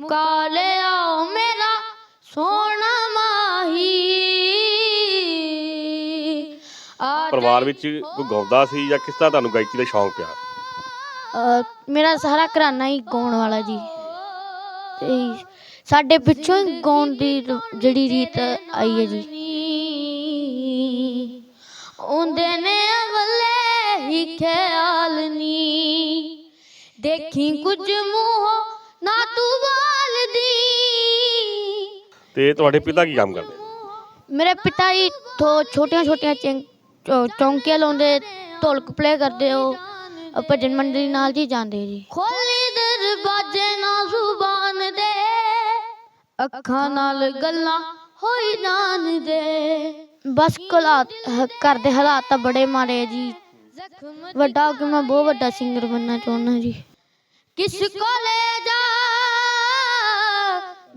ਮੁਕਾ ਮੇਰਾ ਸੋਹਣਾ ਮਾਹੀ। ਪਰਿਵਾਰ ਵਿੱਚ ਕੋਈ ਗਾਉਂਦਾ ਸੀ ਜਾਂ ਕਿਸ ਤਰ੍ਹਾਂ ਤੁਹਾਨੂੰ ਗਾਇਕੀ ਦਾ ਸ਼ੌਂਕ ਪਿਆ ਮੇਰਾ ਸਾਰਾ ਘਰਾਨਾ ਹੀ ਗਾਉਣ ਵਾਲਾ ਜੀ। ਤੇ ਸਾਡੇ ਪਿੱਛੋਂ ਹੀ ਗਾਉਣ ਦੀ ਜਿਹੜੀ ਰੀਤ ਆਈ ਹੈ ਜੀ। ਉਹਦੇ ਨੇ ਅਵਲੇ ਹੀ ਖਿਆਲ ਨੀ। ਦੇਖੀ ਕੁਝ ਮੂੰਹੋਂ ਨਾ ਤੂੰ ਤੇ ਤੁਹਾਡੇ ਪਿਤਾ ਕੀ ਕੰਮ ਕਰਦੇ? ਮੇਰੇ ਪਿਤਾ ਜੀ ਤੋਂ ਛੋਟੀਆਂ ਛੋਟੀਆਂ ਚੌਂਕੀਆਂ ਲਾਉਂਦੇ ਢੋਲਕ ਪਲੇ ਕਰਦੇ ਉਹ ਅ, ਭਜਨ ਮੰਡਲੀ ਨਾਲ ਜੀ ਜਾਂਦੇ ਜੀ। ਖੋਲੀ ਦਰਵਾਜ਼ੇ ਨਾ ਜ਼ੁਬਾਨ ਦੇ ਅੱਖਾਂ ਨਾਲ ਗੱਲਾਂ ਹੋਈ ਜਾਣਦੇ ਬਸ ਹਾਲਾਤ ਹ- ਘਰ ਦੇ ਹਾਲਾਤ ਤਾਂ ਬੜੇ ਮਾੜੇ ਆ ਜੀ। ਵੱਡਾ ਹੋ ਕੇ ਮੈਂ ਬਹੁਤ ਵੱਡਾ ਸਿੰਗਰ ਬਣਨਾ ਚਾਹੁੰਦਾ ਜੀ। ਕਿਸ ਕੋਲੇ ਜਾ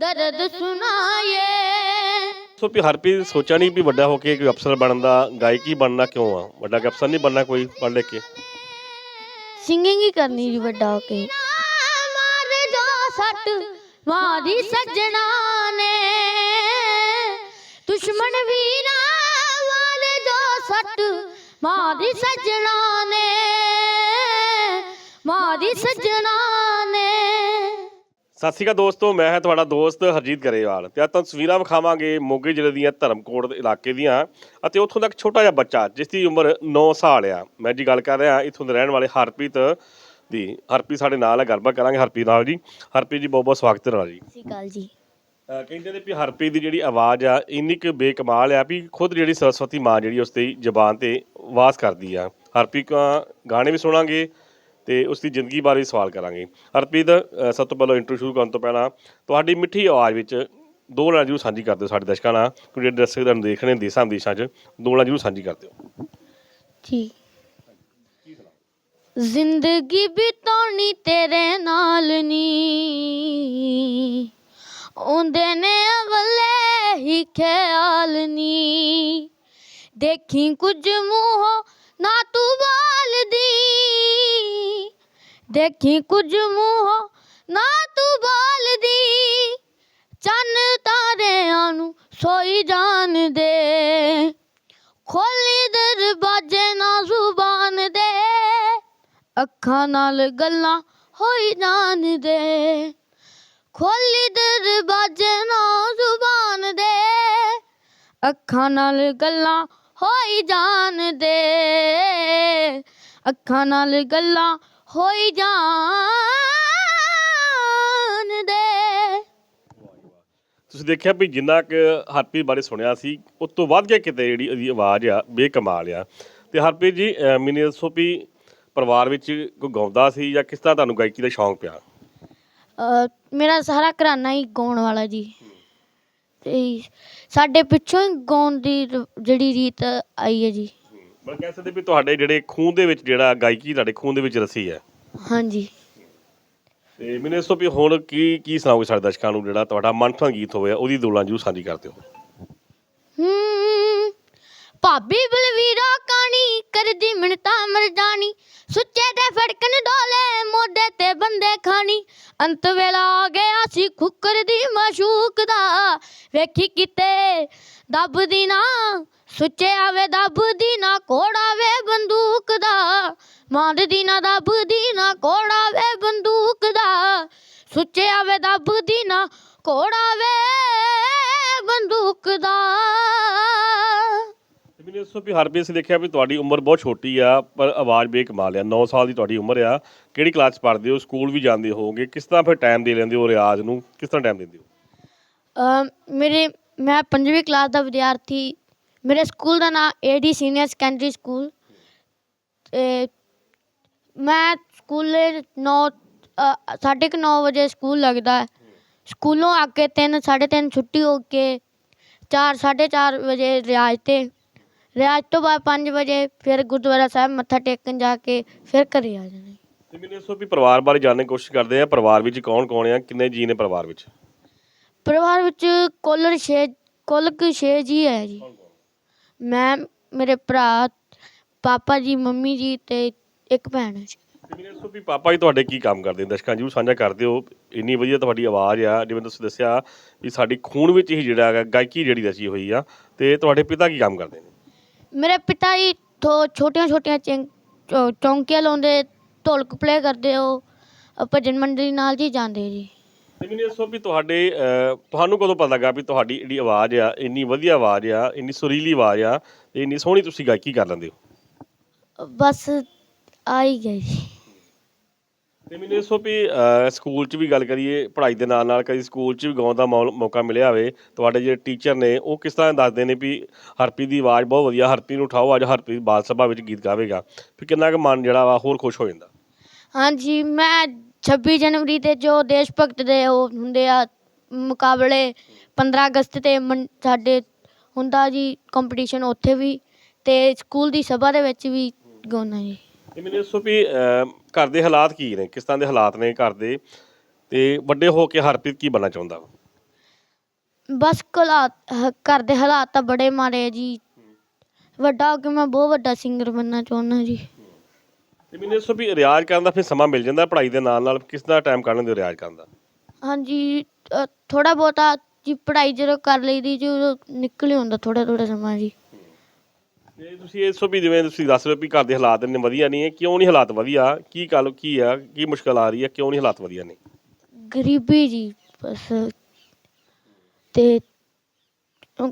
ਦਰਦ ਸੁਣਾਏ ਸੋ ਵੀ ਹਰਪ੍ਰੀਤ ਸੋਚਿਆ ਨਹੀਂ ਵੀ ਵੱਡਾ ਹੋ ਕੇ ਕੋਈ ਅਫਸਰ ਬਣਨ ਦਾ ਗਾਇਕੀ ਬਣਨਾ ਕਿਉਂ ਆ? ਵੱਡਾ ਕਿ ਅਫਸਰ ਨਹੀਂ ਬਣਨਾ ਕੋਈ ਪੜ੍ਹ ਲਿਖ ਕੇ? ਸਿੰਗਿੰਗ ਹੀ ਕਰਨੀ ਜੀ ਵੱਡਾ ਹੋ ਕੇ। ਮਾਰ ਜਾ ਸੱਟ ਮਾਰੀ ਸੱਜਣਾ ਨੇ। ਦੁਸ਼ਮਣ ਵੀਰਾ ਮਾਰ ਜਾ ਸੱਟ ਮਾਰੀ ਸੱਜਣਾ ਨੇ। ਮਾਰੀ ਸੱਜਣਾ ਸਤਿ ਸ਼੍ਰੀ ਅਕਾਲ ਦੋਸਤੋ ਮੈਂ ਹਾਂ ਤੁਹਾਡਾ ਦੋਸਤ ਹਰਜੀਤ ਗਰੇਵਾਲ ਤੇ ਅੱਜ ਤੁਹਾਨੂੰ ਤਸਵੀਰਾਂ ਵਿਖਾਵਾਂਗੇ ਮੋਗੇ ਜ਼ਿਲ੍ਹੇ ਦੀਆਂ ਧਰਮਕੋਟ ਇਲਾਕੇ ਦੀਆਂ ਅਤੇ ਉੱਥੋਂ ਦਾ ਇੱਕ ਛੋਟਾ ਜਿਹਾ ਬੱਚਾ ਜਿਸ ਦੀ ਉਮਰ 9 ਸਾਲ ਆ। ਮੈਂ ਜੀ ਗੱਲ ਕਰ ਰਿਹਾ ਇੱਥੋਂ ਦੇ ਰਹਿਣ ਵਾਲੇ ਹਰਪ੍ਰੀਤ ਦੀ। ਹਰਪ੍ਰੀਤ ਸਾਡੇ ਨਾਲ ਹੈ ਗੱਲਬਾਤ ਕਰਾਂਗੇ ਹਰਪ੍ਰੀਤ ਨਾਲ ਜੀ। ਹਰਪ੍ਰੀਤ ਜੀ ਬਹੁਤ ਬਹੁਤ ਸਵਾਗਤ ਹੈ ਨਾਲ ਜੀ। ਸਤਿ ਸ਼੍ਰੀ ਅਕਾਲ ਜੀ। ਅਹ ਕਹਿੰਦੇ ਨੇ ਵੀ ਹਰਪ੍ਰੀਤ ਦੀ ਜਿਹੜੀ ਆਵਾਜ਼ ਆ ਇੰਨੀ ਕੁ ਬੇਕਮਾਲ ਆ ਵੀ ਖੁਦ ਜਿਹੜੀ ਸਰਸਵਤੀ ਮਾਂ ਜਿਹੜੀ ਉਸ ਦੀ ਜ਼ਬਾਨ ਤੇ ਵਾਸ ਕਰਦੀ ਆ। ਹਰਪ੍ਰੀਤ ਦਾ ਗਾਣੇ ਵੀ ਸੁਣਾਂਗੇ। ਤੇ ਉਸ ਦੀ ਜ਼ਿੰਦਗੀ ਬਾਰੇ ਸਵਾਲ ਕਰਾਂਗੇ। ਹਰਪ੍ਰੀਤ, ਅਹ, ਸਭ ਤੋਂ ਪਹਿਲਾਂ ਇੰਟਰਵਿਊ ਸ਼ੁਰੂ ਕਰਨ ਤੋਂ ਪਹਿਲਾਂ ਤੁਹਾਡੀ ਮਿੱਠੀ ਆਵਾਜ਼ ਵਿੱਚ ਦੋ ਲਾਈਨਾਂ ਜ਼ਰੂਰ ਸਾਂਝੀ ਕਰ ਦਿਓ ਸਾਡੇ ਦਰਸ਼ਕਾਂ ਨਾਲ, ਕਿਉਂਕਿ ਜਿਹੜੇ ਦਰਸ਼ਕ ਤੁਹਾਨੂੰ ਦੇਖ ਰਹੇ ਨੇ ਦੇਸਾਂ ਵਿਦੇਸ਼ਾਂ 'ਚ, ਦੋ ਲਾਈਨਾਂ ਜ਼ਰੂਰ ਸਾਂਝੀ ਕਰ ਦਿਓ। ਠੀਕ ਜ਼ਿੰਦਗੀ ਬਿਤਾਉਣੀ ਤੇਰੇ ਨਾਲ ਨੀ। ਉਹਦੇ ਨੇ ਅਵਲੇ ਹੀ ਖਿਆਲ ਨੀ। ਦੇਖੀ ਕੁਝ ਮੂੰਹੋਂ ਨਾ ਤੂੰ ਬਾਲਦੀ ਦੇਖੀ ਕੁਝ ਮੂੰਹੋਂ, ਨਾ ਤੂੰ ਬਾਲਦੀ। ਚੰਨ ਤਾਰਿਆਂ ਨੂੰ ਸੋਈ ਜਾਣ ਦੇ। ਖੋਲੀ ਦਰਵਾਜ਼ੇ ਨਾ ਜ਼ੁਬਾਨ ਦੇ। ਅੱਖਾਂ ਨਾਲ ਗੱਲਾਂ ਹੋਈ ਜਾਣ ਦੇ। ਖੋਲੀ ਦਰਵਾਜ਼ੇ ਨਾ ਜ਼ੁਬਾਨ ਦੇ। ਅੱਖਾਂ ਨਾਲ ਗੱਲਾਂ ਹੋਈ ਜਾਣ ਦੇ। ਅੱਖਾਂ ਨਾਲ ਗੱਲਾਂ ਹੋਈ ਜਾਣ ਦੇ। ਤੁਸੀਂ ਦੇਖਿਆ ਵੀ ਜਿੰਨਾ ਕਿ ਹਰਪ੍ਰੀਤ ਬਾਰੇ ਸੁਣਿਆ ਸੀ ਉਸ ਤੋਂ ਵੱਧ ਕੇ ਕਿਤੇ ਜਿਹੜੀ ਉਹਦੀ ਆਵਾਜ਼ ਆ ਬੇਕਮਾਲ ਆ। ਤੇ ਹਰਪ੍ਰੀਤ ਜੀ ਅਹ ਮੈਨੂੰ ਦੱਸੋ ਵੀ ਪਰਿਵਾਰ ਵਿੱਚ ਕੋਈ ਗਾਉਂਦਾ ਸੀ ਜਾਂ ਕਿਸ ਤਰ੍ਹਾਂ ਤੁਹਾਨੂੰ ਗਾਇਕੀ ਦਾ ਸ਼ੌਂਕ ਪਿਆ? ਮੇਰਾ ਸਾਰਾ ਘਰਾਨਾ ਹੀ ਗਾਉਣ ਵਾਲਾ ਜੀ। ਤੇ ਸਾਡੇ ਪਿੱਛੋਂ ਹੀ ਗਾਉਣ ਦੀ ਰ- ਜਿਹੜੀ ਰੀਤ ਆਈ ਹੈ ਜੀ। ਮੈਂ ਕਹਿ ਸਕਦੇ ਵੀ ਤੁਹਾਡੇ ਜਿਹੜੇ ਖੂਨ ਦੇ ਵਿੱਚ ਜਿਹੜਾ ਗਾਇਕੀ ਤੁਹਾਡੇ ਖੂਨ ਦੇ ਵਿੱਚ ਰਸੀ ਹੈ। ਹਾਂਜੀ। ਤੇ ਮੈਨੂੰ ਦੱਸੋ ਵੀ ਹੁਣ ਕੀ ਕੀ ਸੁਣਾਓਗੇ ਸਾਡੇ ਦਰਸ਼ਕਾਂ ਨੂੰ ਜਿਹੜਾ ਤੁਹਾਡਾ ਮਨਪਸੰਦ ਗੀਤ ਹੋਵੇ ਉਹਦੀ ਦੋਲਾਂ ਜੂ ਸਾਂਝੀ ਕਰ ਦਿਓ। ਹੂੰ ਭਾਬੀ ਬਲਵੀਰਾ ਕਾਣੀ, ਕਰਦੀ ਮਿੰਤਾ ਮਰ ਸੁੱਚੇ ਤੇ ਫੜਕਣ ਡੋਲੇ, ਮੋਢੇ ਤੇ ਬੰਦੇ ਖਾਣੀ। ਅੰਤ ਵੇਲਾ ਆ ਗਿਆ ਸੀ ਖੁੱਕਰ ਦੀ ਮਸ਼ੂਕ ਦਾ। ਵੇਖੀ ਕਿਤੇ ਦੱਬਦੀ ਨਾ, ਸੁੱਚੇ ਆਵੇ ਦੱਬਦੀ ਨਾ, ਕੋੜਾ ਵੇ ਬੰਦੂਕ ਦਾ। ਮਾਰਦੀ ਨਾ ਦੱਬਦੀ ਨਾ, ਕੋੜਾ ਵੇ ਬੰਦੂਕ ਦਾ। ਸੁੱਚੇ ਆਵੇ ਦੱਬਦੀ ਨਾ, ਕੋੜਾ ਵੇ ਬੰਦੂਕ ਦਾ। ਦੱਸੋ ਵੀ ਹਰਪ੍ਰੀਤ ਅਸੀਂ ਦੇਖਿਆ ਵੀ ਤੁਹਾਡੀ ਉਮਰ ਬਹੁਤ ਛੋਟੀ ਆ, ਪਰ ਆਵਾਜ਼ ਬੇਕਮਾਲ ਆ 9 ਸਾਲ ਦੀ ਤੁਹਾਡੀ ਉਮਰ ਆ। ਕਿਹੜੀ ਕਲਾਸ 'ਚ ਪੜ੍ਹਦੇ ਹੋ, ਸਕੂਲ ਵੀ ਜਾਂਦੇ ਹੋਵੋਗੇ, ਕਿਸ ਤਰ੍ਹਾਂ ਫਿਰ ਟਾਈਮ ਦੇ ਲੈਂਦੇ ਹੋ ਰਿਆਜ਼ ਨੂੰ, ਕਿਸ ਤਰ੍ਹਾਂ ਟਾਈਮ ਦਿੰਦੇ ਹੋ? ਅਮ ਮੇਰੇ, ਮੈਂ ਪੰਜਵੀਂ ਕਲਾਸ ਦਾ ਵਿਦਿਆਰਥੀ, ਮੇਰੇ ਸਕੂਲ ਦਾ ਨਾਮ ਏਡੀ ਸੀਨੀਅਰ ਸੈਕੰਡਰੀ ਸਕੂਲ ਤੇ ਮੈਂ ਸਕੂਲ 9 ਸਾਢੇ ਕੁ ਨੌ ਵਜੇ ਸਕੂਲ ਲੱਗਦਾ। ਹੈ ਸਕੂਲੋਂ ਆ ਕੇ 3 3:30 ਛੁੱਟੀ ਹੋ ਕੇ 4 4:30 ਵਜੇ ਰਿਆਜ਼ ਤੇ ਰਿਆਜ਼ ਤੋਂ ਬਾਅਦ 5 ਵਜੇ ਫਿਰ ਗੁਰਦੁਆਰਾ ਸਾਹਿਬ ਮੱਥਾ ਟੇਕਣ ਜਾ ਕੇ ਫਿਰ ਘਰੇ ਆ ਜਾਣਾ ਤੇ ਮੈਨੂੰ ਦੱਸੋ ਵੀ ਪਰਿਵਾਰ ਬਾਰੇ ਜਾਣਨ ਦੀ ਕੋਸ਼ਿਸ਼ ਕਰਦੇ ਆ ਪਰਿਵਾਰ ਵਿੱਚ ਕੌਣ ਕੌਣ ਆ ਕਿੰਨੇ ਜੀ ਨੇ ਪਰਿਵਾਰ ਵਿੱਚ? ਪਰਿਵਾਰ ਵਿੱਚ ਕੁੱਲ ਛੇ ਕੁੱਲ ਕੁ ਛੇ ਜੀ ਹੈ ਜੀ। ਮੈਂ ਮੇਰੇ ਭਰਾ ਪਾਪਾ ਜੀ ਮੰਮੀ ਜੀ ਤੇ ਇੱਕ ਭੈਣ ਹੈ ਜੀ। ਤੇ ਮੈਨੂੰ ਦੱਸੋ ਵੀ ਪਾਪਾ ਜੀ ਤੁਹਾਡੇ ਕੀ ਕੰਮ ਕਰਦੇ ਨੇ? ਦਰਸ਼ਕਾਂ ਜਰੂਰ ਸਾਂਝਾ ਕਰਦੇ ਹੋ ਇੰਨੀ ਵਧੀਆ ਤੁਹਾਡੀ ਆਵਾਜ਼ ਆ ਜਿਵੇਂ ਤੁਸੀਂ ਦੱਸਿਆ ਵੀ ਸਾਡੀ ਖੂਨ ਵਿੱਚ ਹੀ ਜਿਹੜਾ ਹੈਗਾ ਗਾਇਕੀ ਜਿਹੜੀ ਰਚੀ ਹੋਈ ਆ ਤੇ ਤੁਹਾਡੇ ਪਿਤਾ ਕੀ ਕੰਮ ਕਰਦੇ ਨੇ? ਮੇਰੇ ਪਿਤਾ ਜੀ ਥੋ ਛੋਟੀਆਂ ਛੋਟੀਆਂ ਚਿੰ- ਚੌ- ਚੌਂਕੀਆਂ ਲਾਉਂਦੇ ਢੋਲਕ ਪਲੇ ਕਰਦੇ ਉਹ ਅ, ਭਜਨ ਮੰਡਲੀ ਨਾਲ ਜੀ ਜਾਂਦੇ ਜੀ। ਤੇ ਮੈਨੂੰ ਦੱਸੋ ਵੀ ਤੁਹਾਡੇ ਅਹ, ਤੁਹਾਨੂੰ ਕਦੋਂ ਪਤਾ ਲੱਗਾ ਵੀ ਤੁਹਾਡੀ ਜਿਹੜੀ ਆਵਾਜ਼ ਆ ਇੰਨੀ ਵਧੀਆ ਆਵਾਜ਼ ਆ ਇੰਨੀ ਸੁਰੀਲੀ ਆਵਾਜ਼ ਆ ਤੇ ਇੰਨੀ ਸੋਹਣੀ ਤੁਸੀਂ ਗਾਇਕੀ ਕਰ ਲੈਂਦੇ ਹੋ? ਬਸ ਆ ਹੀ ਗਏ ਜੀ। ਤੇ ਮੈਨੂੰ ਦੱਸੋ ਵੀ ਅਹ, ਸਕੂਲ 'ਚ ਵੀ ਗੱਲ ਕਰੀਏ ਪੜ੍ਹਾਈ ਦੇ ਨਾਲ ਨਾਲ ਕਦੀ ਸਕੂਲ 'ਚ ਵੀ ਗਾਉਣ ਦਾ ਮੌਲ- ਮੌਕਾ ਮਿਲਿਆ ਹੋਵੇ ਤੁਹਾਡੇ ਜਿਹੜੇ ਟੀਚਰ ਨੇ ਉਹ ਕਿਸ ਤਰ੍ਹਾਂ ਦੱਸਦੇ ਨੇ ਵੀ ਹਰਪ੍ਰੀਤ ਦੀ ਆਵਾਜ਼ ਬਹੁਤ ਵਧੀਆ ਹਰਪ੍ਰੀਤ ਨੂੰ ਉਠਾਓ ਅੱਜ ਹਰਪ੍ਰੀਤ ਬਾਲ ਸਭਾ ਵਿੱਚ ਗੀਤ ਗਾਵੇਗਾ। ਫਿਰ ਕਿੰਨਾ ਕੁ ਮਨ ਜਿਹੜਾ ਵਾ ਹੋਰ ਖੁਸ਼ ਹੋ ਜਾਂਦਾ? ਹਾਂਜੀ ਮੈਂ 26 ਜਨਵਰੀ ਤੇ ਜੋ ਦੇਸ਼ ਭਗਤ ਦੇ ਉਹ ਹੁੰਦੇ ਆ ਮੁਕਾਬਲੇ 15 ਅਗਸਤ ਤੇ ਮਨ- ਸਾਡੇ ਹੁੰਦਾ ਜੀ ਕੰਪੀਟੀਸ਼ਨ ਉੱਥੇ ਵੀ ਤੇ ਸਕੂਲ ਦੀ ਸਭਾ ਦੇ ਵਿੱਚ ਵੀ ਗਾਉਣਾ ਜੀ। ਤੇ ਮੈਨੂੰ ਦੱਸੋ ਵੀ ਅਹ, ਘਰ ਦੇ ਹਾਲਾਤ ਕੀ ਨੇ? ਕਿਸ ਤਰ੍ਹਾਂ ਦੇ ਹਾਲਾਤ ਨੇ ਘਰ ਦੇ? ਤੇ ਵੱਡੇ ਹੋ ਕੇ ਹਰਪ੍ਰੀਤ ਕੀ ਬਣਨਾ ਚਾਹੁੰਦਾ? ਵਾ? ਬਸ ਹਾਲਾਤ ਹ- ਘਰ ਦੇ ਹਾਲਾਤ ਤਾਂ ਬੜੇ ਮਾੜੇ ਆ ਜੀ। ਵੱਡਾ ਹੋ ਕੇ ਮੈਂ ਬਹੁਤ ਵੱਡਾ ਸਿੰਗਰ ਬਣਨਾ ਚਾਹੁੰਦਾ ਜੀ। ਤੇ ਮੈਨੂੰ ਦੱਸੋ ਵੀ ਰਿਆਜ਼ ਕਰਨ ਦਾ ਫਿਰ ਸਮਾਂ ਮਿਲ ਜਾਂਦਾ ਪੜ੍ਹਾਈ ਦੇ ਨਾਲ ਨਾਲ ਕਿਸ ਦਾ ਟਾਈਮ ਕੱਢ ਲੈਂਦੇ ਹੋ ਰਿਆਜ਼ ਕਰਨ ਦਾ? ਹਾਂਜੀ ਥੋੜਾ ਬਹੁਤਾ ਜੀ ਪੜ੍ਹਾਈ ਜਦੋਂ ਕਰ ਲਈਦੀ ਜੀ ਉਦੋਂ ਨਿਕਲ ਹੀ ਹੁੰਦਾ ਥੋੜਾ ਥੋੜਾ ਸਮਾਂ ਜੀ। ਤੇ ਤੁਸੀਂ ਇਹ ਦੱਸੋ ਵੀ ਜਿਵੇਂ ਤੁਸੀਂ ਦੱਸ ਰਹੇ ਹੋ ਵੀ ਘਰ ਦੇ ਹਾਲਾਤ ਇੰਨੇ ਵਧੀਆ ਨਹੀਂ ਹੈ ਕਿਉਂ ਨਹੀਂ ਹਾਲਾਤ ਵਧੀਆ? ਕੀ ਗੱਲ ਕੀ ਆ ਕੀ ਮੁਸ਼ਕਲ ਆ ਰਹੀ ਹੈ ਕਿਉਂ ਨਹੀਂ ਹਾਲਾਤ ਵਧੀਆ ਨੇ? ਗਰੀਬੀ ਜੀ ਬਸ। ਤੇ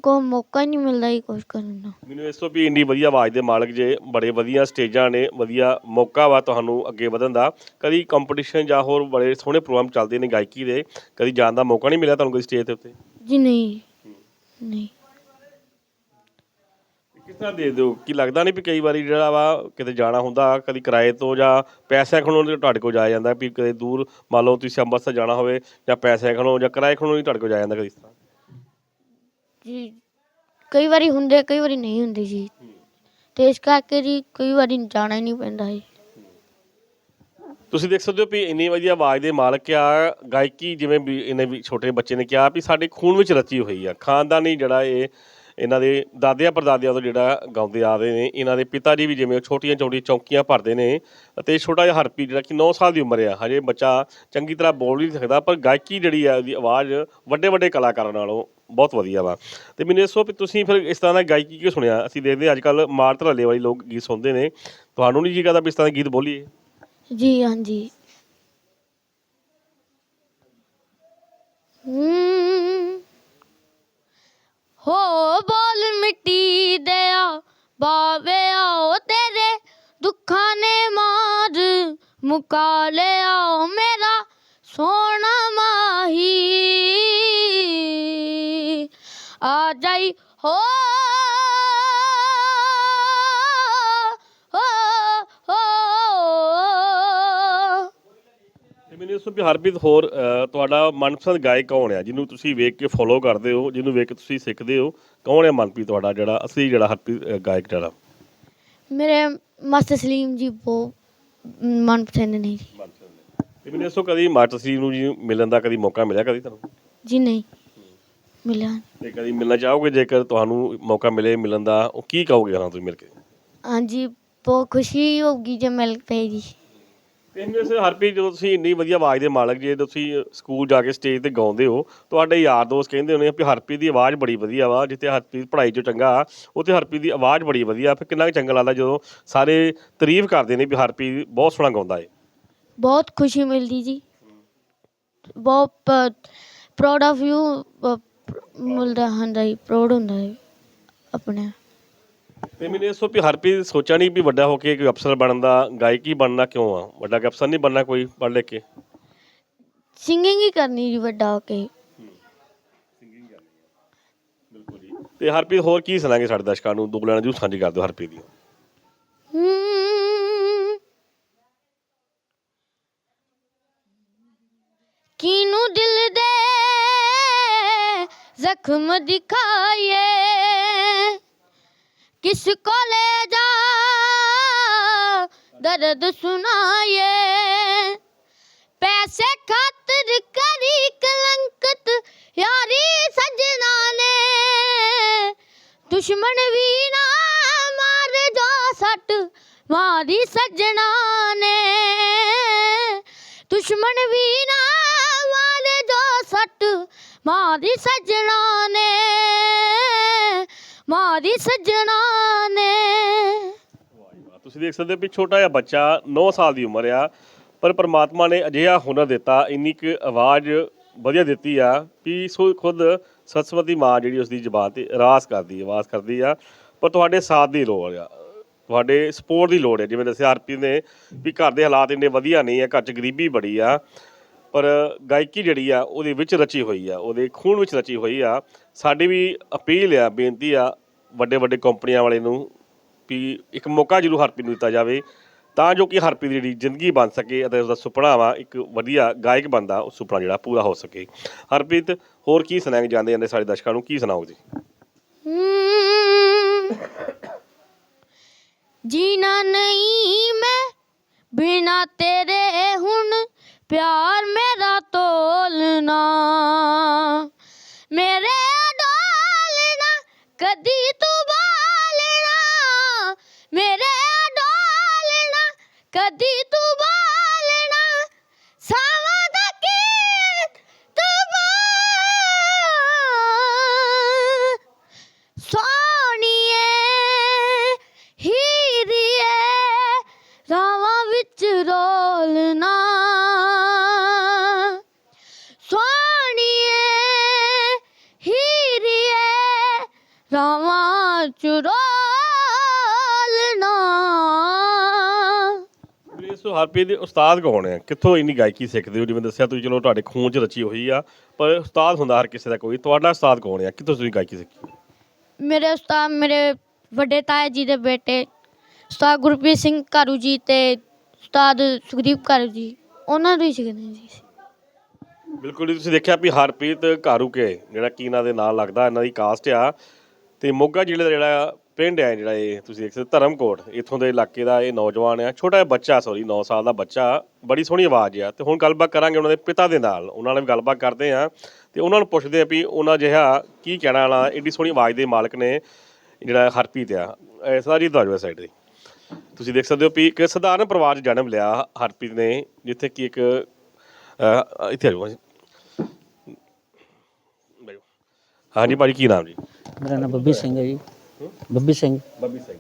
ਕੋ ਮੌਕਾ ਹੀ ਨਹੀਂ ਮਿਲਦਾ ਜੀ ਕੁਝ ਕਰਨ ਦਾ। ਮੈਨੂੰ ਇਸ ਤੋਂ ਵੀ ਇੰਨੀ ਵਧੀਆ ਆਵਾਜ਼ ਦੇ ਮਾਲਕ ਜੇ ਬੜੇ ਵਧੀਆ ਸਟੇਜਾਂ ਨੇ ਵਧੀਆ ਮੌਕਾ ਵਾ ਤੁਹਾਨੂੰ ਅੱਗੇ ਵਧਣ ਦਾ। ਕਦੀ ਕੰਪੀਟੀਸ਼ਨ ਜਾਂ ਹੋਰ ਬੜੇ ਸੋਹਣੇ ਪ੍ਰੋਗਰਾਮ ਚੱਲਦੇ ਨੇ ਗਾਇਕੀ ਦੇ ਕਦੀ ਜਾਣ ਦਾ ਮੌਕਾ ਨਹੀਂ ਮਿਲਿਆ ਤੁਹਾਨੂੰ ਕੋਈ ਸਟੇਜ ਦੇ ਉੱਤੇ? ਜੀ ਨਹੀਂ। ਨਹੀਂ। ਕਿਸ ਤਰ੍ਹਾਂ ਦੇ ਦਿਓ? ਕੀ ਲੱਗਦਾ ਨਹੀਂ ਵੀ ਕਈ ਵਾਰੀ ਜਿਹੜਾ ਵਾ ਕਿਤੇ ਜਾਣਾ ਹੁੰਦਾ ਕਦੀ ਕਿਰਾਏ ਤੋਂ ਜਾਂ ਪੈਸੇ ਖਣੋਂ ਤੁਹਾਡੇ ਕੋਲ ਜਾਇਆ ਜਾਂਦਾ ਵੀ ਕਦੇ ਦੂਰ ਮੰਨ ਲਓ ਤੁਸੀਂ ਅੰਮ੍ਰਿਤਸਰ ਜਾਣਾ ਹੋਵੇ ਜਾਂ ਪੈਸੇ ਖਣੋਂ ਜਾਂ ਕਿਰਾਏ ਖਣੋਂ ਨਹੀਂ ਤੁਹਾਡੇ ਕੋਲ ਜਾਇਆ ਜਾਂਦਾ ਕਦੀ ਇਸ ਤਰ੍ਹਾਂ? ਜੀ ਕਈ ਵਾਰੀ ਹੁੰਦੇ ਕਈ ਵਾਰੀ ਨਹੀਂ ਹੁੰਦੇ ਜੀ। ਤੇ ਇਸ ਕਰਕੇ ਜੀ ਕਈ ਵਾਰੀ ਜਾਣਾ ਹੀ ਨਹੀਂ ਪੈਂਦਾ ਜੀ। ਤੁਸੀਂ ਦੇਖ ਸਕਦੇ ਹੋ ਵੀ ਇੰਨੀ ਵਧੀਆ ਆਵਾਜ਼ ਦੇ ਮਾਲਕ ਆ ਗਾਇਕੀ ਜਿਵੇਂ ਵੀ ਇਹਨੇ ਵੀ ਛੋਟੇ ਬੱਚੇ ਨੇ ਕਿਹਾ ਵੀ ਸਾਡੇ ਖੂਨ ਵਿੱਚ ਰਚੀ ਹੋਈ ਆ। ਖਾਨਦਾਨੀ ਜਿਹੜਾ ਇਹ ਇਹਨਾਂ ਦੇ ਦਾਦਿਆਂ ਪਰਦਾਦਿਆਂ ਤੋਂ ਜਿਹੜਾ ਗਾਉਂਦੇ ਆ ਰਹੇ ਨੇ, ਇਹਨਾਂ ਦੇ ਪਿਤਾ ਜੀ ਵੀ ਜਿਵੇਂ ਉਹ ਛੋਟੀਆਂ ਛੋਟੀਆਂ ਚੌਂਕੀਆਂ ਭਰਦੇ ਨੇ ਅਤੇ ਛੋਟਾ ਜਿਹਾ ਹਰਪੀ ਜਿਹੜਾ ਕਿ 9 ਸਾਲ ਦੀ ਉਮਰ ਆ, ਹਜੇ ਬੱਚਾ ਚੰਗੀ ਤਰ੍ਹਾਂ ਬੋਲ ਨਹੀਂ ਸਕਦਾ, ਪਰ ਗਾਇਕੀ ਜਿਹੜੀ ਆ ਉਹਦੀ ਆਵਾਜ਼ ਵੱਡੇ ਵੱਡੇ ਕਲਾਕਾਰਾਂ ਨਾਲੋਂ ਬਹੁਤ ਵਧੀਆ ਵਾ। ਤੇ ਮੈਨੂੰ ਦੱਸੋ ਵੀ ਤੁਸੀਂ ਫਿਰ ਇਸ ਤਰ੍ਹਾਂ ਦਾ ਗਾਇਕੀ ਕਿਉਂ ਸੁਣਿਆ? ਅਸੀਂ ਦੇਖਦੇ ਅੱਜ ਕੱਲ ਮਾਰ ਧਰਾਲੇ ਵਾਲੀ ਲੋਕ ਗੀਤ ਸੁਣਦੇ ਨੇ। ਤੁਹਾਨੂੰ ਨਹੀਂ ਜੀ ਕਹਦਾ ਵੀ ਇਸ ਤਰ੍ਹਾਂ ਦੇ ਗੀਤ ਬੋਲੀਏ? ਜੀ, ਹਾਂਜੀ। ਮੁਕਾ ਲਿਆਓ ਮੇਰਾ ਸੋਹਣਾ ਮਾਹੀ। ਆ ਜਾਈ ਹੋ ਹੋ ਹੋ। ਤੇ ਮੈਨੂੰ ਦੱਸੋ ਵੀ ਹਰਪ੍ਰੀਤ ਹੋਰ ਤੁਹਾਡਾ ਮਨਪਸੰਦ ਗਾਇਕ ਕੌਣ ਆ? ਜਿਹਨੂੰ ਤੁਸੀਂ ਵੇਖ ਕੇ ਫੋਲੋ ਕਰਦੇ ਹੋ ਜਿਹਨੂੰ ਵੇਖ ਕੇ ਤੁਸੀਂ ਸਿੱਖਦੇ ਹੋ ਕੌਣ ਹੈ ਮਨਪ੍ਰੀਤ ਤੁਹਾਡਾ ਜਿਹੜਾ ਅਸਲੀ ਜਿਹੜਾ ਹਰਪ੍ਰੀਤ ਗਾਇਕ ਜਿਹੜਾ? ਮੇਰੇ ਮਾਸਟਰ ਸਲੀਮ ਜੀ ਬਹੁਤ ਮਨਪਸੰਦ ਨੇ ਜੀ ਤੇ ਮੈਨੂੰ ਦੱਸੋ ਕਦੀ ਮਾਸਟਰ ਸੀ ਨੂੰ ਜੀ ਮਿਲਣ ਦਾ ਕਦੀ ਮੌਕਾ ਮਿਲਿਆ ਕਦੀ ਤੁਹਾਨੂੰ? ਜੀ ਨਹੀਂ। ਮਿਲਿਆ ਤੇ ਕਦੀ ਮਿਲਣਾ ਚਾਹੋਗੇ ਜੇਕਰ ਤੁਹਾਨੂੰ ਮੌਕਾ ਮਿਲੇ ਮਿਲਣ ਦਾ? ਉਹ ਕੀ ਕਹੋਗੇ ਹਾਂ ਤੁਸੀਂ ਮਿਲ ਕੇ? ਹਾਂਜੀ ਬਹੁਤ ਖੁਸ਼ੀ ਹੋਊਗੀ ਜੇ ਮਿਲ ਪਏ ਜੀ। ਤੇ ਮੈਨੂੰ ਹਰਪ੍ਰੀਤ, ਜਦੋਂ ਤੁਸੀਂ ਇੰਨੀ ਵਧੀਆ ਆਵਾਜ਼ ਦੇ ਮਾਲਕ ਜੇ ਤੁਸੀਂ ਸਕੂਲ ਜਾ ਕੇ ਸਟੇਜ ਤੇ ਗਾਉਂਦੇ ਹੋ, ਤੁਹਾਡੇ ਯਾਰ ਦੋਸਤ ਕਹਿੰਦੇ ਹੋਣੇ ਵੀ ਹਰਪ੍ਰੀਤ ਦੀ ਆਵਾਜ਼ ਬੜੀ ਵਧੀਆ ਵਾ, ਜਿੱਥੇ ਹਰਪ੍ਰੀਤ ਪੜ੍ਹਾਈ 'ਚੋਂ ਚੰਗਾ ਉੱਥੇ ਹਰਪ੍ਰੀਤ ਦੀ ਆਵਾਜ਼ ਬੜੀ ਵਧੀਆ ਫਿਰ ਕਿੰਨਾ ਕੁ ਚੰਗਾ ਲੱਗਦਾ ਜਦੋਂ ਸਾਰੇ ਤਾਰੀਫ ਕਰਦੇ ਨੇ ਵੀ ਹਰਪ੍ਰੀਤ ਬਹੁਤ ਸੋਹਣਾ ਗਾਉਂਦਾ ਏ। ਬਹੁਤ ਖੁਸ਼ੀ ਮਿਲਦੀ ਜੀ। ਬਹੁਤ ਪ੍ਰਾਊਡ ਆਫ ਯੂ ਮਿਲਦਾ ਹੁੰਦਾ ਜੀ ਪ੍ਰਾਊਡ ਹੁੰਦਾ ਹੈ ਆਪਣੇ ਤੇ ਮੈਨੂੰ ਇਹ ਸੋ ਵੀ ਹਰਪ੍ਰੀਤ ਸੋਚਿਆ ਨਹੀਂ ਵੀ ਵੱਡਾ ਹੋ ਕੇ ਕੋਈ ਅਫਸਰ ਬਣਨ ਦਾ ਗਾਇਕੀ ਬਣਨਾ ਕਿਉਂ ਆ? ਵੱਡਾ ਕੋਈ ਅਫਸਰ ਨਹੀਂ ਬਣਨਾ ਕੋਈ ਪੜ੍ਹ ਲਿਖ ਕੇ? ਸਿੰਗਿੰਗ ਹੀ ਕਰਨੀ ਜੀ ਵੱਡਾ ਹੋ ਕੇ। ਬਿਲਕੁਲ ਜੀ। ਤੇ ਹਰਪ੍ਰੀਤ ਹੋਰ ਕੀ ਸੁਣਾਗੇ ਸਾਡੇ ਦਰਸ਼ਕਾਂ ਨੂੰ? ਦੋ ਲੈਣਾ ਜੂ ਸਾਂਝੀ ਕਰ ਦਿਓ ਹਰਪ੍ਰੀਤ ਦੀ ਹਮ। ਕਿਨੂੰ ਦਿਲ ਦੇ ਜ਼ਖਮ ਦਿਖਾਏ ਕਿਸ ਕੋ ਲੈ ਜਾ? ਦਰਦ ਸੁਣਾਏ ਪੈਸੇ ਖਾਤਰ ਕਰੀ ਕਲੰਕਤ ਯਾਰੀ ਸਜਣਾ ਨੇ। ਦੁਸ਼ਮਣ ਵੀ ਨਾ ਮਾਰ ਜਾ ਸੱਟ ਮਾਰੀ ਸਜਣਾ ਨੇ। ਦੁਸ਼ਮਣ ਵੀ ਨਾ ਵਾਲੇ ਜੋ ਸੱਟ ਮਾਰੀ ਸੱਜਣਾ ਨੇ। ਮਾਰੀ ਸੱਜਣਾ ਨੇ ਵਾਹ ਜੀ ਵਾਹ। ਦੇਖ ਸਕਦੇ ਹੋ ਵੀ ਛੋਟਾ ਜਿਹਾ ਬੱਚਾ 9 ਸਾਲ ਦੀ ਉਮਰ ਆ, ਪਰ ਪ੍ਰਮਾਤਮਾ ਨੇ ਅਜਿਹਾ ਹੁਨਰ ਦਿੱਤਾ, ਇੰਨੀ ਕੁ ਆਵਾਜ਼ ਵਧੀਆ ਦਿੱਤੀ ਆ ਵੀ ਸੋ ਖੁਦ ਸਰਸਵਤੀ ਮਾਂ ਜਿਹੜੀ ਉਸ ਦੀ ਜ਼ਬਾਨ ਤੇ ਰਾਸ ਕਰਦੀ ਹੈ ਆਵਾਜ਼ ਕਰਦੀ ਆ। ਪਰ ਤੁਹਾਡੇ ਸਾਥ ਦੀ ਲੋੜ ਆ, ਤੁਹਾਡੇ ਸਪੋਰਟ ਦੀ ਲੋੜ ਹੈ ਜਿਵੇਂ ਦੱਸਿਆ ਆਰਪੀ ਨੇ ਵੀ ਘਰ ਦੇ ਹਾਲਾਤ ਇੰਨੇ ਵਧੀਆ ਨਹੀਂ ਆ, ਘਰ 'ਚ ਗਰੀਬੀ ਬੜੀ ਆ, ਪਰ ਗਾਇਕੀ ਜਿਹੜੀ ਆ ਉਹਦੇ ਵਿੱਚ ਰਚੀ ਹੋਈ ਆ, ਉਹਦੇ ਖੂਨ ਵਿੱਚ ਰਚੀ ਹੋਈ ਆ। ਸਾਡੀ ਵੀ ਅਪੀਲ ਆ, ਬੇਨਤੀ ਆ ਵੱਡੇ ਵੱਡੇ ਕੰਪਨੀਆਂ ਵਾਲੇ ਨੂੰ ਵੀ ਇੱਕ ਮੌਕਾ ਜ਼ਰੂਰ ਹਰਪ੍ਰੀਤ ਨੂੰ ਦਿੱਤਾ ਜਾਵੇ, ਤਾਂ ਜੋ ਕਿ ਹਰਪ੍ਰੀਤ ਦੀ ਜਿਹੜੀ ਜ਼ਿੰਦਗੀ ਬਣ ਸਕੇ ਅਤੇ ਉਸਦਾ ਸੁਪਨਾ ਵਾ ਇੱਕ ਵਧੀਆ ਗਾਇਕ ਬਣਦਾ ਉਹ ਸੁਪਨਾ ਜਿਹੜਾ ਪੂਰਾ ਹੋ ਸਕੇ। ਹਰਪ੍ਰੀਤ, ਹੋਰ ਕੀ ਸੁਣਾਏਂਗੇ ਜਾਂਦੇ ਜਾਂਦੇ ਸਾਡੇ ਦਰਸ਼ਕਾਂ ਨੂੰ? ਕੀ ਸੁਣਾਓ ਜੀ? ਜੀਣਾ ਨਹੀਂ ਮੈਂ, ਬਿਨਾ ਤੇਰੇ ਹੁਣ ਪਿਆਰ ਮੇਰਾ ਤੋਲਣਾ। ਮੇਰੇ ਕਦੀ ਇਸ ਹਰਪ੍ਰੀਤ ਦੇ ਉਸਤਾਦ ਕੌਣ ਹੈ? ਕਿੱਥੋਂ ਇੰਨੀ ਗਾਇਕੀ ਸਿੱਖਦੇ ਹੋ? ਜਿਵੇਂ ਦੱਸਿਆ ਤੁਸੀਂ ਚਲੋ ਤੁਹਾਡੇ ਖੂਨ 'ਚ ਰਚੀ ਹੋਈ ਆ ਪਰ ਉਸਤਾਦ ਹੁੰਦਾ ਹਰ ਕਿਸੇ ਦਾ ਕੋਈ। ਤੁਹਾਡਾ ਉਸਤਾਦ ਕੌਣ ਹੈ? ਕਿੱਥੋਂ ਤੁਸੀਂ ਗਾਇਕੀ ਸਿੱਖੀ? ਮੇਰੇ ਉਸਤਾਦ ਮੇਰੇ ਵੱਡੇ ਤਾਇਆ ਜੀ ਦੇ ਬੇਟੇ ਉਸਤਾਦ ਗੁਰਪ੍ਰੀਤ ਸਿੰਘ ਘਾਰੂ ਜੀ ਤੇ ਉਸਤਾਦ ਸੁਖਦੀਪ ਘਾਰੂ ਜੀ ਉਹਨਾਂ ਤੋਂ ਹੀ ਸਿੱਖਦੇ ਜੀ ਬਿਲਕੁਲ ਜੀ, ਤੁਸੀਂ ਦੇਖਿਆ ਵੀ ਹਰਪ੍ਰੀਤ ਘਾਰੂਕੇ ਜਿਹੜਾ ਕੀਨਾ ਦੇ ਨਾਲ ਲੱਗਦਾ ਇਹਨਾਂ ਦੀ ਕਾਸਟ ਆ। ਤੇ ਮੋਗਾ ਜ਼ਿਲ੍ਹੇ ਦਾ ਜਿਹੜਾ ਪਿੰਡ ਹੈ ਜਿਹੜਾ ਇਹ, ਤੁਸੀਂ ਦੇਖ ਸਕਦੇ ਧਰਮਕੋਟ। ਇੱਥੋਂ ਦੇ ਇਲਾਕੇ ਦਾ ਇਹ ਨੌਜਵਾਨ ਆ, ਛੋਟਾ ਜਿਹਾ ਬੱਚਾ ਸੌਰੀ 9 ਸਾਲ ਦਾ ਬੱਚਾ, ਬੜੀ ਸੋਹਣੀ ਆਵਾਜ਼ ਆ। ਤੇ ਹੁਣ ਗੱਲਬਾਤ ਕਰਾਂਗੇ ਉਹਨਾਂ ਦੇ ਪਿਤਾ ਦੇ ਨਾਲ, ਉਹਨਾਂ ਨਾਲ ਵੀ ਗੱਲਬਾਤ ਕਰਦੇ ਆ। ਤੇ ਉਹਨਾਂ ਨੂੰ ਪੁੱਛਦੇ ਆ ਵੀ ਉਹਨਾਂ ਜਿਹਾ ਕੀ ਕਹਿਣਾ ਵਾਲਾ ਏਡੀ ਸੋਹਣੀ ਆਵਾਜ਼ ਦੇ ਮਾਲਕ ਨੇ ਜਿਹੜਾ ਹਰਪ੍ਰੀਤ ਆ। ਇਹ ਸਾਰੀ ਦਰਵਾਜ਼ੇ ਸਾਈਡ ਤੇ ਤੁਸੀਂ ਦੇਖ ਸਕਦੇ ਹੋ ਵੀ ਇੱਕ ਸਧਾਰਨ ਪਰਿਵਾਰ 'ਚ ਜਨਮ ਲਿਆ ਹਰਪ੍ਰੀਤ ਨੇ, ਜਿੱਥੇ ਕਿ ਇੱਕ ਇੱਥੇ ਆ ਜਾਓ ਬੈਠੋ। ਹਾਂਜੀ ਭਾਜੀ, ਕੀ ਨਾਮ ਜੀ? ਮੇਰਾ ਨਾਮ ਬੱਬੀ ਸਿੰਘ ਹੈ ਜੀ। ਬੱਬੀ ਸਿੰਘ। ਬੱਬੀ ਸਿੰਘ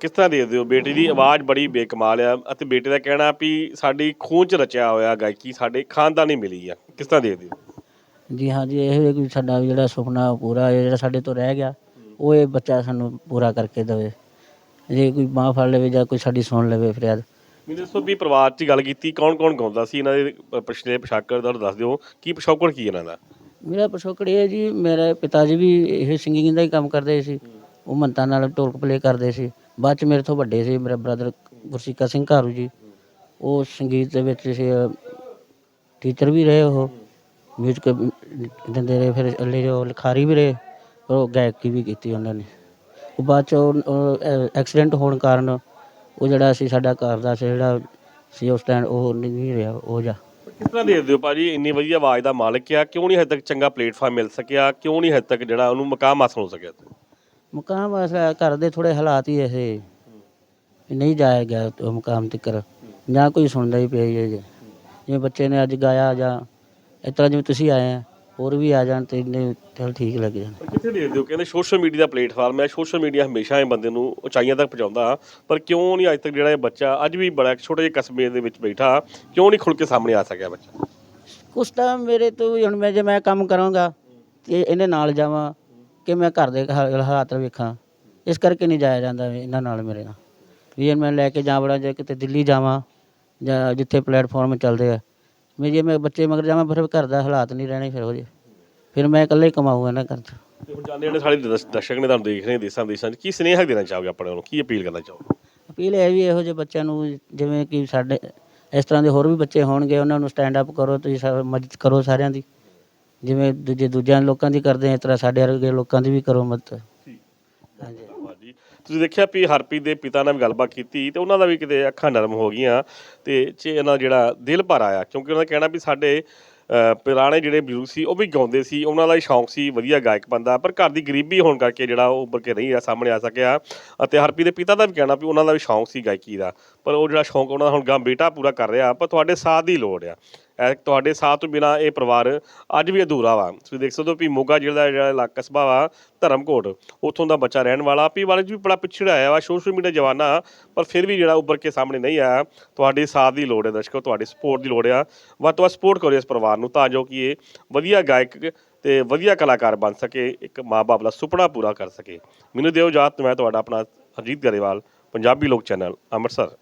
ਕਿਸ ਤਰ੍ਹਾਂ ਦੇਖਦੇ ਹੋ ਬੇਟੀ ਦੀ ਆਵਾਜ਼ ਬੜੀ ਬੇਕਮਾਲ ਆ ਅਤੇ ਬੇਟੇ ਦਾ ਕਹਿਣਾ ਵੀ ਸਾਡੀ ਖੂਨ ਚ ਰਚਿਆ ਹੋਇਆ ਗਾਇਕੀ ਸਾਡੇ ਖਾਨਦਾਨੀ ਮਿਲੀ ਆ। ਕਿਸ ਤਰ੍ਹਾਂ ਦੇਖਦੇ ਹੋ? ਜੀ ਹਾਂ ਜੀ ਇਹ ਹੈ ਕਿ ਸਾਡਾ ਵੀ ਜਿਹੜਾ ਸੁਪਨਾ ਪੂਰਾ ਹੈ, ਜਿਹੜਾ ਸਾਡੇ ਤੋਂ ਰਹਿ ਗਿਆ ਉਹ ਇਹ ਬੱਚਾ ਸਾਨੂੰ ਪੂਰਾ ਕਰਕੇ ਦੇਵੇ। ਜੇ ਕੋਈ ਬਾਂਹ ਫੜ ਲਵੇ ਜਾਂ ਕੋਈ ਸਾਡੀ ਸੁਣ ਲਵੇ ਫਰਿਆਦ। ਮੈਨੂੰ ਦੱਸੋ ਵੀ ਪਰਿਵਾਰ 'ਚ ਗੱਲ ਕੀਤੀ ਕੌਣ ਕੌਣ ਗਾਉਂਦਾ ਸੀ? ਇਹਨਾਂ ਦੇ ਅ, ਪਿਛਲੇ ਪੋਸ਼ਾਕਰ ਦਾ ਦੱਸ ਦਿਓ। ਕੀ ਪਿਛੋਕੜ ਕੀ ਇਹਨਾਂ ਦਾ? ਮੇਰਾ ਪਿਛੋਕੜ ਇਹ ਹੈ ਜੀ, ਮੇਰੇ ਪਿਤਾ ਜੀ ਵੀ ਇਹ ਸਿੰਗਿੰਗ ਦਾ ਹੀ ਕੰਮ ਕਰਦੇ ਸੀ। ਉਹ ਮੰਤਾਂ ਨਾਲ ਢੋਲਕ ਪਲੇ ਕਰਦੇ ਸੀ। ਬਾਅਦ ਚ ਮੇਰੇ ਤੋਂ ਵੱਡੇ ਸੀ, ਮੇਰਾ ਬ੍ਰਦਰ ਗੁਰਸੀਕਾ ਸਿੰਘ ਘਾਰੂ ਜੀ। ਉਹ ਸੰਗੀਤ ਦੇ ਵਿੱਚ ਸੀ ਟੀਚਰ ਵੀ ਰਹੇ ਉਹ। ਮਿਊਜ਼ਿਕ ਦਿੰਦੇ ਰਹੇ, ਫਿਰ ਅੱਲੇ ਜੋ ਲਿਖਾਰੀ ਵੀ ਰਹੇ ਪਰ ਉਹ ਗਾਇਕੀ ਵੀ ਕੀਤੀ ਉਹਨਾਂ ਨੇ। ਉਹ ਬਾਅਦ ਚ ਐਕਸੀਡੈਂਟ ਹੋਣ ਕਾਰਨ ਉਹ ਜਿਹੜਾ ਸੀ, ਸਾਡਾ ਘਰ ਦਾ ਸੀ, ਜਿਹੜਾ ਸੀ ਉਸ ਟਾਈਮ ਉਹ ਨਹੀਂ ਰਿਹਾ, ਉਹ ਜਾ। ਕਿਸ ਤਰ੍ਹਾਂ ਦੇਖਦੇ ਹੋ ਭਾਜੀ, ਇੰਨੀ ਵਧੀਆ ਆਵਾਜ਼ ਦਾ ਮਾਲਕ ਆ, ਕਿਉਂ ਨਹੀਂ ਹਜੇ ਤੱਕ ਚੰਗਾ ਪਲੇਟਫਾਰਮ ਮਿਲ ਸਕਿਆ, ਕਿਉਂ ਨਹੀਂ ਹਜੇ ਤੱਕ ਜਿਹੜਾ ਉਹਨੂੰ ਮਕਾਮ ਹਾਸਲ ਹੋ ਸਕਿਆ ਮੁਕਾਮ ਵਾਸਤੇ ਘਰ ਦੇ ਥੋੜੇ ਹਾਲਾਤ ਹੀ ਐਸੇ ਵੀ ਨਹੀਂ ਜਾਇਆ ਗਿਆ ਉਹ ਮੁਕਾਮ ਤੱਕਰ, ਜਾਂ ਕੋਈ ਸੁਣਦਾ ਹੀ ਪਿਆ ਹੀ ਹੈ ਜੀ। ਜਿਵੇਂ ਬੱਚੇ ਨੇ ਅੱਜ ਗਾਇਆ ਜਾਂ ਇਸ ਤਰ੍ਹਾਂ ਜਿਵੇਂ ਤੁਸੀਂ ਆਏ ਆ। ਹੋਰ ਵੀ ਆ ਜਾਣ ਤੇ ਇੰਨੇ ਚਲ ਠੀਕ ਲੱਗ ਜਾਣ। ਕਿੱਥੇ ਦੇਖਦੇ ਹੋ? ਕਹਿੰਦੇ ਸੋਸ਼ਲ ਮੀਡੀਆ ਦਾ ਪਲੇਟਫਾਰਮ ਹੈ। ਸੋਸ਼ਲ ਮੀਡੀਆ ਹਮੇਸ਼ਾ ਇਹ ਬੰਦੇ ਨੂੰ ਉਚਾਈਆਂ ਤੱਕ ਪਹੁੰਚਾਉਂਦਾ। ਪਰ ਕਿਉਂ ਨਹੀਂ ਅੱਜ ਤੱਕ ਜਿਹੜਾ ਇਹ ਬੱਚਾ ਅੱਜ ਵੀ ਬੜਾ ਛੋਟੇ ਜਿਹੇ ਕਸਬੇ ਦੇ ਵਿੱਚ ਬੈਠਾ ਕਿਉਂ ਨਹੀਂ ਖੁੱਲ ਕੇ ਸਾਹਮਣੇ ਆ ਸਕਿਆ ਬੱਚਾ? ਕੁਛ ਤਾਂ ਮੇਰੇ ਤੋਂ ਵੀ ਹੁਣ ਮੈਂ ਜੇ ਮੈਂ ਕੰਮ ਕਰਾਂਗਾ ਤੇ ਇਹਦੇ ਨਾਲ ਜਾਵਾਂ ਕਿ ਮੈਂ ਘਰ ਦੇ ਹਾ- ਹਾਲਾਤ ਵੇਖਾਂ ਇਸ ਕਰਕੇ ਨਹੀਂ ਜਾਇਆ ਜਾਂਦਾ ਵੀ ਇਹਨਾਂ ਨਾਲ ਮੇਰੇ ਨਾਲ। ਵੀ ਜੇ ਮੈਂ ਲੈ ਕੇ ਜਾ ਵੜਾਂ ਜੇ ਕਿਤੇ ਦਿੱਲੀ ਜਾਵਾਂ ਜਾਂ ਜਿੱਥੇ ਪਲੇਟਫਾਰਮ ਚੱਲਦੇ ਆ ਮੈਂ ਜੇ ਮੈਂ ਬੱਚੇ ਮਗਰ ਜਾਵਾਂ ਫਿਰ ਘਰ ਦਾ ਹਾਲਾਤ ਨਹੀਂ ਰਹਿਣੇ ਫਿਰ ਹੋ ਜੇ। ਫਿਰ ਮੈਂ ਇਕੱਲੇ ਹੀ ਕਮਾਊਗਾ ਨਾ ਘਰ 'ਚ। ਤੇ ਹੁਣ ਜਾਂਦੇ ਜਿਹੜੇ ਸਾਡੇ ਦਰਸ਼- ਦਰਸ਼ਕ ਨੇ ਤੁਹਾਨੂੰ ਦੇਖ ਰਹੇ ਨੇ ਦੇਸਾਂ ਵਿਦੇਸ਼ਾਂ 'ਚ ਕੀ ਸੁਨੇਹਾ ਦੇਣਾ ਚਾਹੋਗੇ ਆਪਣੇ ਨੂੰ ਕੀ ਅਪੀਲ ਕਰਨਾ ਚਾਹੋਗੇ? ਅਪੀਲ ਹੈ ਵੀ ਇਹੋ ਜਿਹੇ ਬੱਚਿਆਂ ਨੂੰ ਜਿਵੇਂ ਕਿ ਸਾਡੇ ਇਸ ਤਰ੍ਹਾਂ ਦੇ ਹੋਰ ਵੀ ਬੱਚੇ ਹੋਣਗੇ ਉਹਨਾਂ ਨੂੰ ਸਟੈਂਡ ਅਪ ਕਰੋ ਤੁਸੀਂ ਮਦਦ ਕਰੋ ਸਾਰਿਆਂ ਦੀ। ਜਿਵੇਂ ਦੂਜੇ ਦੂਜਿਆਂ ਲੋਕਾਂ ਦੀ ਕਰਦੇ ਆ ਇਸ ਤਰ੍ਹਾਂ ਸਾਡੇ ਵਰਗੇ ਲੋਕਾਂ ਦੀ ਵੀ ਕਰੋ ਮਦਦ। ਤੁਸੀਂ ਦੇਖਿਆ ਵੀ ਹਰਪ੍ਰੀਤ ਦੇ ਪਿਤਾ ਨਾਲ ਵੀ ਗੱਲਬਾਤ ਕੀਤੀ ਤੇ ਉਹਨਾਂ ਦਾ ਵੀ ਕਿਤੇ ਅੱਖਾਂ ਨਰਮ ਹੋ ਗਈਆਂ ਤੇ ਚ ਇਹਨਾਂ ਦਾ ਜਿਹੜਾ ਦਿਲ ਭਰ ਆਇਆ, ਕਿਉਂਕਿ ਉਹਨਾਂ ਦਾ ਕਹਿਣਾ ਵੀ ਸਾਡੇ ਪੁਰਾਣੇ ਜਿਹੜੇ ਬਜ਼ੁਰਗ ਸੀ ਉਹ ਵੀ ਗਾਉਂਦੇ ਸੀ, ਉਹਨਾਂ ਦਾ ਹੀ ਸ਼ੌਂਕ ਸੀ ਵਧੀਆ ਗਾਇਕ ਬੰਦਾ ਪਰ ਘਰ ਦੀ ਗਰੀਬੀ ਹੋਣ ਕਰਕੇ ਜਿਹੜਾ ਉਹ ਉੱਭਰ ਕੇ ਨਹੀਂ ਆ, ਸਾਹਮਣੇ ਆ ਸਕਿਆ ਅਤੇ ਹਰਪ੍ਰੀਤ ਦੇ ਪਿਤਾ ਦਾ ਵੀ ਕਹਿਣਾ ਵੀ ਉਹਨਾਂ ਦਾ ਵੀ ਸ਼ੌਂਕ ਸੀ ਗਾਇਕੀ ਦਾ, ਪਰ ਉਹ ਜਿਹੜਾ ਸ਼ੌਂਕ ਉਹਨਾਂ ਦਾ ਹੁਣ ਗਾਂ ਬੇਟਾ ਪੂਰਾ ਕਰ ਰਿਹਾ, ਪਰ ਤੁਹਾਡੇ ਸਾਥ ਦੀ ਲੋੜ ਆ। ਤੁਹਾਡੇ ਸਾਥ ਤੋਂ ਬਿਨਾ ਇਹ ਪਰਿਵਾਰ ਅੱਜ ਵੀ ਅਧੂਰਾ ਵਾ। ਤੁਸੀਂ ਦੇਖ ਸਕਦੇ ਹੋ ਵੀ ਮੋਗਾ ਜ਼ਿਲ੍ਹੇ ਦਾ ਜਿਹੜਾ ਇਲਾਕਾ ਸਭਾ ਵਾ, ਧਰਮਕੋਟ, ਉੱਥੋਂ ਦਾ ਬੱਚਾ ਰਹਿਣ ਵਾਲਾ। ਪੀ ਵਾਲੇ ਵੀ ਬੜਾ ਪਿਛੜਾ ਆਇਆ ਵਾ, ਸੋਸ਼ਲ ਮੀਡੀਆ ਜਵਾਨਾ, ਪਰ ਫਿਰ ਵੀ ਜਿਹੜਾ ਉੱਭਰ ਕੇ ਸਾਹਮਣੇ ਨਹੀਂ ਆਇਆ। ਤੁਹਾਡੇ ਸਾਥ ਦੀ ਲੋੜ ਹੈ ਦਰਸ਼ਕੋ, ਤੁਹਾਡੀ ਸਪੋਰਟ ਦੀ ਲੋੜ ਆ। ਵੱਧ ਤੋਂ ਵੱਧ ਸਪੋਰਟ ਕਰੋ ਇਸ ਪਰਿਵਾਰ ਨੂੰ ਤਾਂ ਜੋ ਕਿ ਇਹ ਵਧੀਆ ਗਾਇਕ ਤੇ ਵਧੀਆ ਕਲਾਕਾਰ ਬਣ ਸਕੇ, ਇੱਕ ਮਾਪੇ ਦਾ ਸੁਪਨਾ ਪੂਰਾ ਕਰ ਸਕੇ। ਮੈਨੂੰ ਦਿਓ ਇਜਾਜ਼ਤ, ਮੈਂ ਤੁਹਾਡਾ ਆਪਣਾ ਅਜੀਤ ਗਰੇਵਾਲ, ਪੰਜਾਬੀ ਲੋਕ ਚੈਨਲ, ਅੰਮ੍ਰਿਤਸਰ।